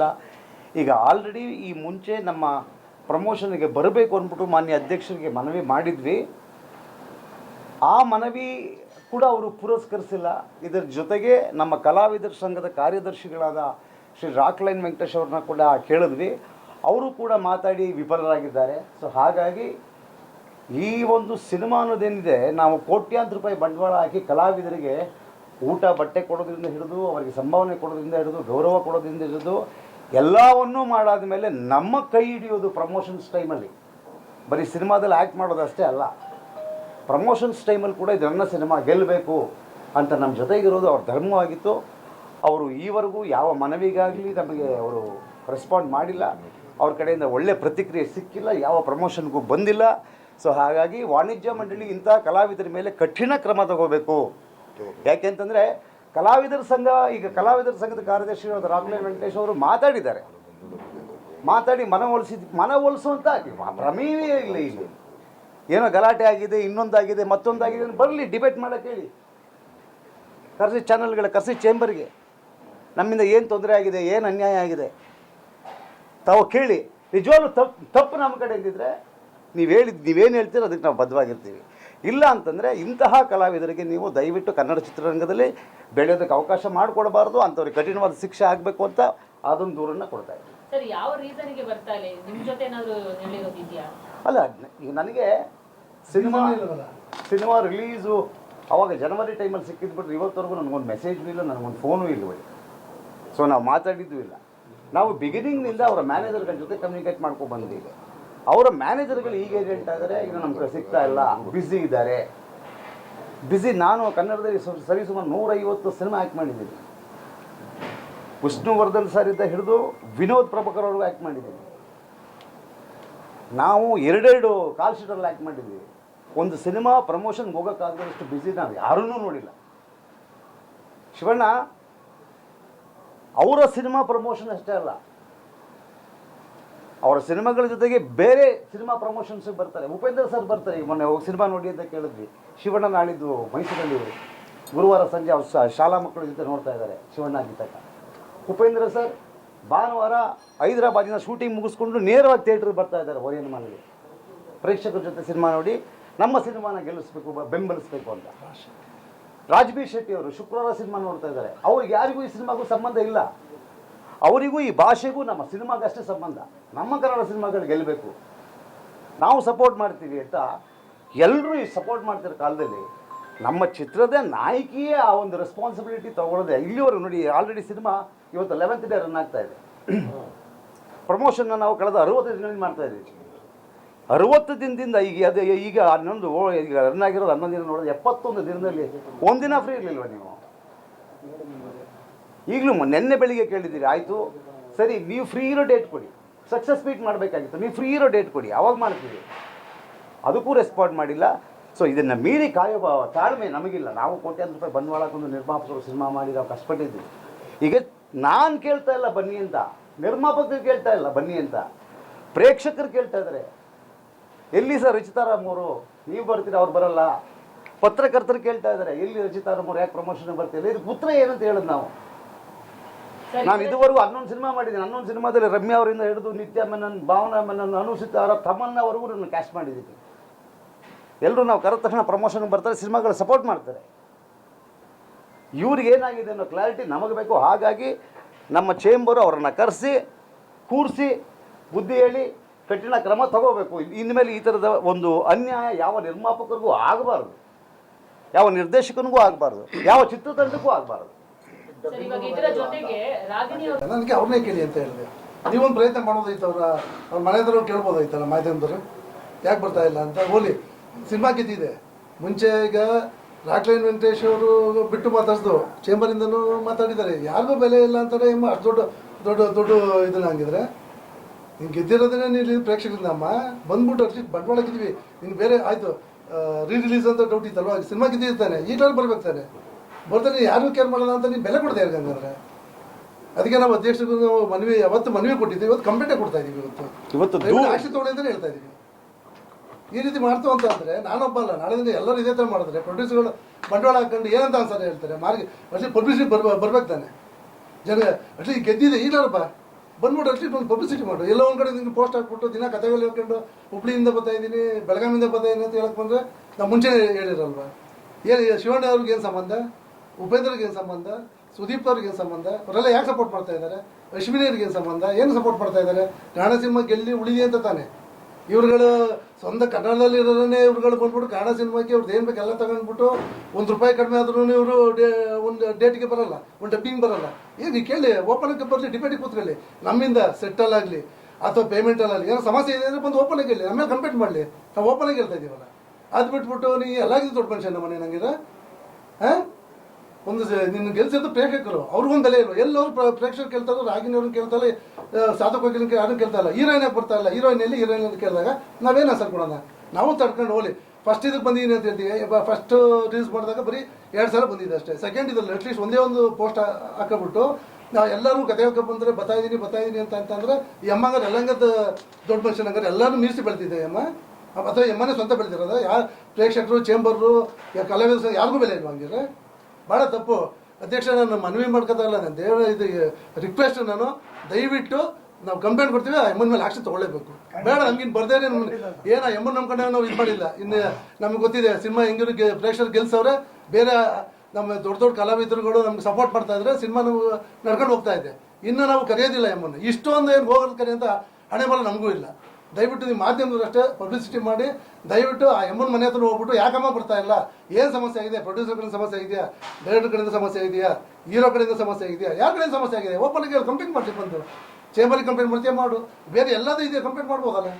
ಇಲ್ಲ. ಈಗ ಆಲ್ರೆಡಿ ಈ ಮುಂಚೆ ನಮ್ಮ ಪ್ರಮೋಷನ್ಗೆ ಬರಬೇಕು ಅಂದ್ಬಿಟ್ಟು ಮಾನ್ಯ ಅಧ್ಯಕ್ಷರಿಗೆ ಮನವಿ ಮಾಡಿದ್ವಿ. ಆ ಮನವಿ ಕೂಡ ಅವರು ಪುರಸ್ಕರಿಸಿಲ್ಲ. ಇದರ ಜೊತೆಗೆ ನಮ್ಮ ಕಲಾವಿದರ ಸಂಘದ ಕಾರ್ಯದರ್ಶಿಗಳಾದ ಶ್ರೀ ರಾಕ್ಲೈನ್ ವೆಂಕಟೇಶ್ ಅವ್ರನ್ನ ಕೂಡ ಕೇಳಿದ್ವಿ. ಅವರು ಕೂಡ ಮಾತಾಡಿ ವಿಫಲರಾಗಿದ್ದಾರೆ. ಸೊ ಹಾಗಾಗಿ ಈ ಒಂದು ಸಿನಿಮಾ ಅನ್ನೋದೇನಿದೆ ನಾವು ಕೋಟ್ಯಾಂತರ ರೂಪಾಯಿ ಬಂಡವಾಳ ಹಾಕಿ ಕಲಾವಿದರಿಗೆ ಊಟ, ಬಟ್ಟೆ ಕೊಡೋದ್ರಿಂದ ಹಿಡಿದು, ಅವರಿಗೆ ಸಂಭಾವನೆ ಕೊಡೋದ್ರಿಂದ ಹಿಡಿದು, ಗೌರವ ಕೊಡೋದ್ರಿಂದ ಹಿಡಿದು ಎಲ್ಲವನ್ನೂ ಮಾಡಾದ ಮೇಲೆ ನಮ್ಮ ಕೈ ಹಿಡಿಯೋದು ಪ್ರಮೋಷನ್ಸ್ ಟೈಮಲ್ಲಿ ಬರೀ ಸಿನಿಮಾದಲ್ಲಿ ಆ್ಯಕ್ಟ್ ಮಾಡೋದಷ್ಟೇ ಅಲ್ಲ. ಪ್ರಮೋಷನ್ಸ್ ಟೈಮಲ್ಲಿ ಕೂಡ ಇದು ನನ್ನ ಸಿನಿಮಾ ಗೆಲ್ಲಬೇಕು ಅಂತ ನಮ್ಮ ಜೊತೆಗಿರೋದು ಅವ್ರ ಧರ್ಮವಾಗಿತ್ತು ಅವರು ಈವರೆಗೂ ಯಾವ ಮನವಿಗಾಗಲಿ ನಮಗೆ ಅವರು ರೆಸ್ಪಾಂಡ್ ಮಾಡಿಲ್ಲ. ಅವ್ರ ಕಡೆಯಿಂದ ಒಳ್ಳೆ ಪ್ರತಿಕ್ರಿಯೆ ಸಿಕ್ಕಿಲ್ಲ, ಯಾವ ಪ್ರಮೋಷನ್ಗೂ ಬಂದಿಲ್ಲ. ಸೊ ಹಾಗಾಗಿ ವಾಣಿಜ್ಯ ಮಂಡಳಿ ಇಂಥ ಕಲಾವಿದರ ಮೇಲೆ ಕಠಿಣ ಕ್ರಮ ತಗೋಬೇಕು. ಯಾಕೆಂತಂದರೆ ಕಲಾವಿದರ ಸಂಘ, ಈಗ ಕಲಾವಿದರ ಸಂಘದ ಕಾರ್ಯದರ್ಶಿಗಳಾದ ರಾಮಲೇ ವೆಂಕಟೇಶ್ ಅವರು ಮಾತಾಡಿದ್ದಾರೆ. ಮಾತಾಡಿ ಮನವೊಲಿಸಿದ ಮನವೊಲಿಸುವಂತ ಪ್ರಮೇಯವೇ ಇರಲಿ ಇಲ್ಲಿ ಏನೋ ಗಲಾಟೆ ಆಗಿದೆ, ಇನ್ನೊಂದಾಗಿದೆ, ಮತ್ತೊಂದಾಗಿದೆ ಬರಲಿ ಡಿಬೇಟ್ ಮಾಡೋಕೆ ಹೇಳಿ. ಕರೆಸಿ ಚಾನಲ್ಗಳ ಕರೆಸಿ ಚೇಂಬರ್ಗೆ ನಮ್ಮಿಂದ ಏನು ತೊಂದರೆ ಆಗಿದೆ, ಏನು ಅನ್ಯಾಯ ಆಗಿದೆ? ತಾವು ಕೇಳಿ. ನಿಜವಾಗ್ಲೂ ತಪ್ಪು ತಪ್ಪು ನಮ್ಮ ಕಡೆ ಇದ್ದಿದ್ರೆ ನೀವು ಹೇಳಿದ್ದು ನೀವೇನು ಹೇಳ್ತೀರೋ ಅದಕ್ಕೆ ನಾವು ಬದ್ಧವಾಗಿರ್ತೀವಿ. ಇಲ್ಲ ಅಂತಂದರೆ ಇಂತಹ ಕಲಾವಿದರಿಗೆ ನೀವು ದಯವಿಟ್ಟು ಕನ್ನಡ ಚಿತ್ರರಂಗದಲ್ಲಿ ಬೆಳೆಯೋದಕ್ಕೆ ಅವಕಾಶ ಮಾಡಿಕೊಡಬಾರ್ದು ಅಂಥವ್ರಿಗೆ ಕಠಿಣವಾದ ಶಿಕ್ಷೆ ಆಗಬೇಕು ಅಂತ ಅದೊಂದು ದೂರನ್ನು ಕೊಡ್ತಾ ಇದ್ದೀವಿ ಸರ್ ಯಾವ ರೀಸನ್ಗೆ ಬರ್ತಾ ಇಲ್ಲ? ನಿಮ್ ಜೊತೆ ಏನಾದ್ರು ಹೇಳಿರೋದಿದ್ಯಾ ಅಲ್ಲ ಈಗ ನನಗೆ ಸಿನಿಮಾ ಸಿನಿಮಾ ರಿಲೀಸು ಅವಾಗ ಜನವರಿ ಟೈಮಲ್ಲಿ ಸಿಕ್ಕಿದ್ಬಿಟ್ರೆ ಇವತ್ತವರೆಗೂ ನನಗೊಂದು ಮೆಸೇಜ್ ಇಲ್ಲ ನನಗೊಂದು ಫೋನು ಇಲ್ಲ ಸೊ ನಾವು ಮಾತಾಡಿದ್ದು ಇಲ್ಲ. ನಾವು ಬಿಗಿನಿಂಗ್ನಿಂದ ಅವರ ಮ್ಯಾನೇಜರ್ಗಳ ಜೊತೆ ಕಮ್ಯುನಿಕೇಟ್ ಮಾಡ್ಕೊಂಡು ಬಂದಿದ್ದೀವಿ. ಅವರ ಮ್ಯಾನೇಜರ್ಗಳು ಈಗ ಏಜೆಂಟ್ ಆದರೆ ಈಗ ನಮ್ಮ ಕಡೆ ಸಿಗ್ತಾ ಇಲ್ಲ ಬ್ಯುಸಿ ಇದ್ದಾರೆ. ಬ್ಯುಸಿ ನಾನು ಕನ್ನಡದಲ್ಲಿ ಸರಿ ಸುಮಾರು ನೂರೈವತ್ತು ಸಿನಿಮಾ ಆ್ಯಕ್ಟ್ ಮಾಡಿದ್ದೀನಿ. ವಿಷ್ಣುವರ್ಧನ್ ಸರ್ ಇದ್ದ ಹಿಡಿದು ವಿನೋದ್ ಪ್ರಭಾಕರ್ ಅವ್ರಿಗೂ ಆ್ಯಕ್ಟ್ ಮಾಡಿದ್ದೀನಿ. ನಾವು ಎರಡೆರಡು ಕಾಲ್ ಶೀಟಲ್ಲಿ ಆ್ಯಕ್ಟ್ ಮಾಡಿದ್ದೀವಿ. ಒಂದು ಸಿನಿಮಾ ಪ್ರಮೋಷನ್ಗೆ ಹೋಗೋಕ್ಕಾಗದಷ್ಟು ಬ್ಯುಸಿ ನಾವು ಯಾರನ್ನೂ ನೋಡಿಲ್ಲ. ಶಿವಣ್ಣ, ಅವರ ಸಿನಿಮಾ ಪ್ರಮೋಷನ್ ಅಷ್ಟೇ ಅಲ್ಲ ಅವರ ಸಿನಿಮಾಗಳ ಜೊತೆಗೆ ಬೇರೆ ಸಿನಿಮಾ ಪ್ರಮೋಷನ್ಸ್ ಬರ್ತಾರೆ. ಉಪೇಂದ್ರ ಸರ್ ಬರ್ತಾರೆ. ಮೊನ್ನೆ ಹೋಗಿ ಸಿನಿಮಾ ನೋಡಿ ಅಂತ ಕೇಳಿದ್ವಿ. ಶಿವಣ್ಣ ನಾಳಿದ್ದು ಮೈಸೂರಲ್ಲಿ ಗುರುವಾರ ಸಂಜೆ ಅವ್ರು ಶಾಲಾ ಮಕ್ಕಳ ಜೊತೆ ನೋಡ್ತಾ ಇದ್ದಾರೆ ಶಿವಣ್ಣ ಗೀತಕ ಉಪೇಂದ್ರ ಸರ್ ಭಾನುವಾರ ಹೈದರಾಬಾದಿನ ಶೂಟಿಂಗ್ ಮುಗಿಸ್ಕೊಂಡು ನೇರವಾಗಿ ಥಿಯೇಟ್ರಿಗೆ ಬರ್ತಾ ಇದ್ದಾರೆ ಓರಿಯನ್ ಮನೆಗೆ. ಪ್ರೇಕ್ಷಕರ ಜೊತೆ ಸಿನಿಮಾ ನೋಡಿ ನಮ್ಮ ಸಿನಿಮಾನ ಗೆಲ್ಲಿಸ್ಬೇಕು ಬೆಂಬಲಿಸ್ಬೇಕು ಅಂತ. ರಾಜ್ಬೀರ್ ಶೆಟ್ಟಿ ಅವರು ಶುಕ್ರವಾರ ಸಿನಿಮಾ ನೋಡ್ತಾ ಇದ್ದಾರೆ. ಅವ್ರಿಗೆ ಯಾರಿಗೂ ಈ ಸಿನಿಮಾಗೂ ಸಂಬಂಧ ಇಲ್ಲ. ಅವರಿಗೂ ಈ ಭಾಷೆಗೂ ನಮ್ಮ ಸಿನಿಮಾಗಷ್ಟೇ ಸಂಬಂಧ. ನಮ್ಮ ಕನ್ನಡ ಸಿನಿಮಾಗಳು ಗೆಲ್ಲಬೇಕು. ನಾವು ಸಪೋರ್ಟ್ ಮಾಡ್ತೀವಿ ಅಂತ ಎಲ್ಲರೂ ಈ ಸಪೋರ್ಟ್ ಮಾಡ್ತಿರೋ ಕಾಲದಲ್ಲಿ ನಮ್ಮ ಚಿತ್ರದ ನಾಯಕಿಯೇ ಆ ಒಂದು ರೆಸ್ಪಾನ್ಸಿಬಿಲಿಟಿ ತಗೊಳ್ಳೋದೆ. ಇಲ್ಲಿವರೆಗೂ ನೋಡಿ ಆಲ್ರೆಡಿ ಸಿನಿಮಾ ಇವತ್ತು ಲೆವೆಂತ್ ಡೇ ರನ್ ಆಗ್ತಾ ಇದೆ. ಪ್ರಮೋಷನ್ನ ನಾವು ಕಳೆದ ಅರುವತ್ತು ದಿನದಿಂದ ಮಾಡ್ತಾ ಇದ್ದೀವಿ. ಅರುವತ್ತು ದಿನದಿಂದ ಈಗ ಅದೇ, ಈಗ ಹನ್ನೊಂದು ಈಗ ರನ್ ಆಗಿರೋದು ಹನ್ನೊಂದು ದಿನ ನೋಡೋದು ಎಪ್ಪತ್ತೊಂದು ದಿನದಲ್ಲಿ ಒಂದಿನ ಫ್ರೀ ಇರಲಿಲ್ವ ನೀವು? ಈಗಲೂ ನಿನ್ನೆ ಬೆಳಿಗ್ಗೆ ಕೇಳಿದ್ದೀರಿ, ಆಯಿತು? ಸರಿ, ನೀವು ಫ್ರೀ ಇರೋ ಡೇಟ್ ಕೊಡಿ. ಸಕ್ಸಸ್ ಮೀಟ್ ಮಾಡಬೇಕಾಗಿತ್ತು, ನೀವು ಫ್ರೀ ಇರೋ ಡೇಟ್ ಕೊಡಿ. ಅವಾಗ ಮಾಡ್ತೀವಿ. ಅದಕ್ಕೂ ರೆಸ್ಪಾಂಡ್ ಮಾಡಿಲ್ಲ. ಸೊ ಇದನ್ನು ಮೀರಿ ಕಾಯೋ ತಾಳ್ಮೆ ನಮಗಿಲ್ಲ. ನಾವು ಕೋಟ್ಯಾಂತರ ರೂಪಾಯಿ ಬಂಡವಾಳ ಹಾಕೊಂಡು ನಿರ್ಮಾಪಕರು ಸಿನಿಮಾ ಮಾಡಿ ನಾವು ಕಷ್ಟಪಟ್ಟಿದ್ದೀವಿ. ಈಗ ನಾನು ಕೇಳ್ತಾ ಇಲ್ಲ ಬನ್ನಿ ಅಂತ. ನಿರ್ಮಾಪಕರು ಕೇಳ್ತಾ ಇಲ್ಲ ಬನ್ನಿ ಅಂತ. ಪ್ರೇಕ್ಷಕರು ಕೇಳ್ತಾ ಇದ್ದಾರೆ ಎಲ್ಲಿ ಸರ್ ರಚಿತಾರಾಮ್ ಅವರು? ನೀವು ಬರ್ತೀರಾ, ಅವ್ರು ಬರಲ್ಲ. ಪತ್ರಕರ್ತರು ಕೇಳ್ತಾ ಇದ್ದಾರೆ ಎಲ್ಲಿ ರಚಿತಾರಾಮ್ ಅವ್ರು? ಯಾಕೆ ಪ್ರಮೋಷನ್ ಬರ್ತಿಲ್ಲ? ಇದು ಪುತ್ರ ಏನಂತ ಹೇಳೋದು ನಾವು. ನಾನು ಇದುವರೆಗೂ ಹನ್ನೊಂದು ಸಿನಿಮಾ ಮಾಡಿದ್ದೀನಿ. ಹನ್ನೊಂದು ಸಿನಿಮಾದಲ್ಲಿ ರಮ್ಯಾ ಅವರಿಂದ ಹಿಡಿದು ನಿತ್ಯ ಮೆನನ್, ಭಾವನಾ ಮೆನನ್ ಅನುಸಿತ ಅವರ ತಮ್ಮನ್ನವರೆಗೂ ನಾನು ಕ್ಯಾಶ್ ಮಾಡಿದ್ದೀನಿ. ಎಲ್ಲರೂ ನಾವು ಕರೆದ ತಕ್ಷಣ ಪ್ರಮೋಷನ್ ಬರ್ತಾರೆ, ಸಿನಿಮಾಗಳು ಸಪೋರ್ಟ್ ಮಾಡ್ತಾರೆ. ಇವ್ರಿಗೆ ಏನಾಗಿದೆ ಅನ್ನೋ ಕ್ಲಾರಿಟಿ ನಮಗೆ ಬೇಕು. ಹಾಗಾಗಿ ನಮ್ಮ ಚೇಂಬರು ಅವರನ್ನು ಕರೆಸಿ, ಕೂರಿಸಿ, ಬುದ್ಧಿ ಹೇಳಿ ಕಠಿಣ ಕ್ರಮ ತಗೋಬೇಕು. ಇನ್ಮೇಲೆ ಈ ಥರದ ಒಂದು ಅನ್ಯಾಯ ಯಾವ ನಿರ್ಮಾಪಕರಿಗೂ ಆಗಬಾರ್ದು. ಯಾವ ನಿರ್ದೇಶಕನಿಗೂ ಆಗಬಾರ್ದು. ಯಾವ ಚಿತ್ರತಂಡಕ್ಕೂ ಆಗಬಾರ್ದು. ನನಗೆ ಅವ್ರನ್ನೇ ಕೇಳಿ ಅಂತ ಹೇಳಿದೆ. ನೀವೊಂದು ಪ್ರಯತ್ನ ಮಾಡೋದೈತೆ ಅವ್ರ ಅವ್ರ ಮನೆಯವರು ಕೇಳ್ಬೋದಾಯ್ತಲ್ಲ ಮಾಧ್ಯಮದವರು? ಯಾಕೆ ಬರ್ತಾ ಇಲ್ಲ ಅಂತ? ಹೋಲಿ ಸಿನಿಮಾ ಗೆದ್ದಿದೆ. ಮುಂಚೆ ಈಗ ರಾಕ್ಲೈನ್ ವೆಂಕಟೇಶ್ ಅವರು ಬಿಟ್ಟು ಮಾತಾಡ್ದು ಚೇಂಬರಿಂದನೂ ಮಾತಾಡಿದ್ದಾರೆ. ಯಾರಿಗೂ ಬೆಲೆ ಇಲ್ಲ ಅಂತಾರೆ ಇಮ್ಮ ಅಷ್ಟು ದೊಡ್ಡ ದೊಡ್ಡ ದೊಡ್ಡ ಇದನ್ನ ಹಂಗಿದ್ರೆ. ನೀನು ಗೆದ್ದಿರೋದನ್ನೇ ನೀನು ಪ್ರೇಕ್ಷಕರಿಂದ ಅಮ್ಮ. ಬಂದ್ಬಿಟ್ಟು ಅಟ್ಲೀಸ್ಟ್ ಬಂಡವಾಳ ಕಿದ್ವಿ ನೀನು ಬೇರೆ, ಆಯಿತು ರೀ ರಿಲೀಸ್ ಅಂತ ಡೌಟ್ ಇತ್ತಲ್ವಾ? ಸಿನಿಮಾ ಗೆದ್ದಿರ್ತಾನೆ ಈಗಲೂ ಬರ್ಬೇಕು ತಾನೆ. ಬರ್ತಾನೆ ಯಾರು ಕೇರ್ ಮಾಡಲ್ಲ ಅಂತ ನೀವು ಬೆಲೆ ಕೊಡ್ತಾ ಇರ್ಗ ಹಂಗಂದ್ರೆ ಅದಕ್ಕೆ ನಾವು ಅಧ್ಯಕ್ಷರಿಗೂ ನಾವು ಮನವಿ ಅವತ್ತು ಮನವಿ ಕೊಟ್ಟಿದ್ದೀವಿ ಇವತ್ತು ಕಂಪ್ಲೇಂಟೇ ಕೊಡ್ತಾ ಇದೀವಿ ಇವತ್ತು. ಇವತ್ತು ಆಕ್ಷನ್ ತಗೊಳ್ಳಿ ಅಂತಲೇ ಹೇಳ್ತಾ ಇದೀವಿ. ಈ ರೀತಿ ಮಾಡ್ತು ಅಂತ ಅಂದರೆ ನಾನೊಬ್ಬ ಅಲ್ಲ ನಾಳೆ ಎಲ್ಲರೂ ಇದೇ ಥರ ಮಾಡಿದ್ರೆ ಪ್ರೊಡ್ಯೂಸರ್ಗಳು ಬಂಡವಾಳ ಹಾಕೊಂಡು ಏನಂತ ಅನ್ಸಲ್ಲ ಹೇಳ್ತಾರೆ. ಮಾರ್ಗ ಅಷ್ಟೇ ಪಬ್ಲಿಸಿಟಿ ಬರ್ಬ ಬರ್ಬೇಕು ತಾನೆ. ಜನ ಅಟ್ಲಿ ಗೆದ್ದಿದೆ ಈಗಲಪ್ಪ. ಬಂದ್ಬಿಟ್ಟು ಅಷ್ಟೇ ಒಂದು ಪಬ್ಲಿಸಿಟಿ ಮಾಡು. ಎಲ್ಲೋ ಒಂದು ಕಡೆ ನಿಮಗೆ ಪೋಸ್ಟ್ ಹಾಕ್ಬಿಟ್ಟು ದಿನ ಕಥೆಗಳು ಹೇಳ್ಕೊಂಡು ಹುಬ್ಳಿಯಿಂದ ಬರ್ತಾ ಇದ್ದೀನಿ ಬೆಳಗಾವಿಯಿಂದ ಬರ್ತಾ ಇದ್ದೀನಿ ಅಂತ ಹೇಳಕ್ ಬಂದರೆ ನಾವು ಮುಂಚೆ ಹೇಳಿರಲ್ವಾ? ಏನು ಶಿವಣ್ಣ ಅವ್ರಿಗೆ ಏನು ಸಂಬಂಧ? ಉಪೇಂದ್ರಿಗೆ ಏನು ಸಂಬಂಧ ಸುದೀಪ್ ಅವ್ರಿಗೆ ಏನು ಸಂಬಂಧ, ಅವರೆಲ್ಲ ಯಾಕೆ ಸಪೋರ್ಟ್ ಮಾಡ್ತಾ ಇದ್ದಾರೆ? ಅಶ್ವಿನಿಯವ್ರಿಗೆ ಏನು ಸಂಬಂಧ, ಏನು ಸಪೋರ್ಟ್ ಮಾಡ್ತಾ ಇದ್ದಾರೆ? ಕನ್ನಡ ಗೆಲ್ಲಿ ಉಳಿದಿ ಅಂತ ತಾನೆ. ಇವ್ರುಗಳು ಸ್ವಂತ ಕನ್ನಡದಲ್ಲಿ ಇರೋರನ್ನೇ ಇವ್ರುಗಳು ಬಂದ್ಬಿಟ್ಟು ಕನ್ನಡ ಸಿನಿಮಾಕ್ಕೆ ಅವ್ರದ್ದು ಏನು ಬೇಕು ಎಲ್ಲ ತಗೊಂಡ್ಬಿಟ್ಟು ಒಂದು ರೂಪಾಯಿ ಕಡಿಮೆ ಆದ್ರೂ ಇವರು ಡೇ, ಒಂದು ಡೇಟ್ಗೆ ಬರಲ್ಲ, ಒಂದು ಡಬ್ಬಿಂಗ್ ಬರಲ್ಲ. ಏನು ಕೇಳಿ ಓಪನ್ಗೆ ಬರಲಿ ಡಿಬೇಟಿಗೆ ಕೂತ್ಕೊಳ್ಳಿ. ನಮ್ಮಿಂದ ಸೆಟ್ಟಲ್ಲಾಗಲಿ ಅಥವಾ ಪೇಮೆಂಟಲ್ಲಾಗಲಿ ಏನೋ ಸಮಸ್ಯೆ ಇದೆ ಅಂದರೆ ಬಂದು ಓಪನಾಗಿ ಹೇಳಿ ಆಮೇಲೆ ಕಂಪ್ಲೇಂಟ್ ಮಾಡಲಿ. ನಾವು ಓಪನಾಗಿ ಹೇಳ್ತಾ ಇದ್ದೀವಲ್ಲ ಅದು ಬಿಟ್ಬಿಟ್ಟು ನೀ ಎಲ್ಲಾಗಿದ್ದು ದೊಡ್ಡ ಮನುಷ್ಯ ನಮ್ಮ ಮನೆ ನಂಗಿರ ಹಾಂ? ಒಂದು ನಿನ್ನ ಗೆಲ್ಸಿದ್ದು ಪ್ರೇಕ್ಷಕರು. ಅವ್ರಿಗೊಂದು ಬೆಲೆ ಇಲ್ವ ಎಲ್ಲರೂ ಪ್ರ- ಪ್ರೇಕ್ಷಕರು ಕೇಳ್ತಾರೋ ರಾಗಿನವ್ರನ್ನ ಕೇಳ್ತಾರೆ ಸಾಧಕ ಕೇ- ಅದನ್ನ ಕೇಳ್ತಾ ಇಲ್ಲ ಹೀರೋಯಿನ್ ಬರ್ತಾ ಇಲ್ಲ? ಹೀರೋಯಿನ್ ಎಲ್ಲಿ? ಹೀರೋಯಿನ್ ಅಂತ ಕೇಳಿದಾಗ ನಾವೇನು ಹೆಸರು ಕೊಡೋಣ ನಾವು ತಡ್ಕೊಂಡು ಹೋಗ್ಲಿ. ಫಸ್ಟ್ ಇದಕ್ಕೆ ಬಂದಿದ್ದೀನಿ ಅಂತ ಹೇಳ್ತೀವಿ. ಫಸ್ಟ್ ರಿಲೀಸ್ ಮಾಡಿದಾಗ ಬರೀ ಎರಡು ಸಲ ಬಂದಿದೆ ಅಷ್ಟೇ. ಸೆಕೆಂಡ್ ಇದರಲ್ಲಿ ಅಟ್ಲೀಸ್ಟ್ ಒಂದೇ ಒಂದು ಪೋಸ್ಟ್ ಹಾಕಬಿಟ್ಟು ನಾವು ಎಲ್ಲರೂ ಕತೆ ಹೋಗಕ್ಕೆ ಬಂದರೆ ಬರ್ತಾ ಇದ್ದೀನಿ ಇದ್ದೀನಿ ಅಂತ ಅಂತಂದ್ರೆ ಈ ಅಮ್ಮಂಗಾರೆ ಎಲ್ಲಂಗದ ದೊಡ್ಡ ಮನುಷ್ಯನಂಗಾರೆ ಎಲ್ಲರೂ ಮೀರಿಸಿ ಬೆಳೆದಿದೆ ಅಮ್ಮ. ಅಥವಾ ಯಮ್ಮನೇ ಸ್ವಂತ ಬೆಳೆದಿರೋದು? ಯಾರು ಪ್ರೇಕ್ಷಕರು ಚೇಂಬರು ಕಲಾವಿದರು ಯಾರಿಗೂ ಬೆಲೆ ಇಲ್ವಾ ಹಂಗಿದ್ರೆ. ಭಾಳ ತಪ್ಪು. ಅಧ್ಯಕ್ಷ ನಾನು ಮನವಿ ಮಾಡ್ಕೋತಾರಲ್ಲ ನಾನು ದೇವರ ಇದು ರಿಕ್ವೆಸ್ಟ್ ನಾನು ದಯವಿಟ್ಟು ನಾವು ಕಂಪ್ಲೇಂಟ್ ಕೊಡ್ತೀವಿ ಆ ಎಮ್ಮನ ಮೇಲೆ ಆಕ್ಷನ್ ತೊಗೊಳ್ಳೇಬೇಕು. ಬೇಡ ನಮ್ಗಿನ್ ಬರ್ದೇನೆ ಏನ ಎಮ್ಮನ್ ಕಡೆ ನಾವು ಇದು ಮಾಡಿಲ್ಲ. ಇನ್ನು ನಮ್ಗೆ ಗೊತ್ತಿದೆ ಸಿನಿಮಾ ಹೆಂಗಿರು ಪ್ರೇಕ್ಷಕರು ಗೆಲ್ಸವ್ರೆ ಬೇರೆ ನಮ್ಮ ದೊಡ್ಡ ದೊಡ್ಡ ಕಲಾವಿದರುಗಳು ನಮ್ಗೆ ಸಪೋರ್ಟ್ ಮಾಡ್ತಾ ಇದ್ರೆ ಸಿನಿಮಾ ನಾವು ನಡ್ಕೊಂಡು ಹೋಗ್ತಾ ಇದೆ. ಇನ್ನು ನಾವು ಕರೆಯೋದಿಲ್ಲ ಎಮ್ಮನ್ನು ಇಷ್ಟೊಂದು ಏನು ಹೋಗೋದು ಕರೆ ಅಂತ ಹಣೆ ಬಲ ನಮಗೂ ಇಲ್ಲ. ದಯವಿಟ್ಟು ನಿಮ್ಮ ಮಾಧ್ಯಮದವರು ಅಷ್ಟೇ ಪಬ್ಲಿಸಿಟಿ ಮಾಡಿ, ದಯವಿಟ್ಟು ಆ ಎಮ್ಮನ ಮನೆ ಹತ್ರ ಹೋಗ್ಬಿಟ್ಟು ಯಾಕಮ್ಮ ಬರ್ತಾ ಇಲ್ಲ? ಏನು ಸಮಸ್ಯೆ ಆಗಿದೆ? ಪ್ರೊಡ್ಯೂಸರ್ ಕಡೆಯಿಂದ ಸಮಸ್ಯೆ ಇದೆಯಾ ಡೈರೆಕ್ಟರ್ ಕಡೆಯಿಂದ ಸಮಸ್ಯೆ ಇದೆಯಾ ಹೀರೋ ಕಡೆಯಿಂದ ಸಮಸ್ಯೆ ಇದೆಯಾ ಯಾರ ಕಡೆಯಿಂದ ಸಮಸ್ಯೆ ಆಗಿದೆ? ಓಪನ್ಗೆ ಕಂಪ್ಲೇಂಟ್ ಮಾಡ್ತೀವಿ ಬಂದು. ಚೇಂಬರ್ಗೆ ಕಂಪ್ಲೇಂಟ್ ಮಾಡ್ತೀಯ? ಮಾಡು. ಬೇರೆ ಎಲ್ಲದೂ ಇದೆಯಾ? ಕಂಪ್ಲೇಂಟ್ ಮಾಡ್ಬೋದಲ್ಲ.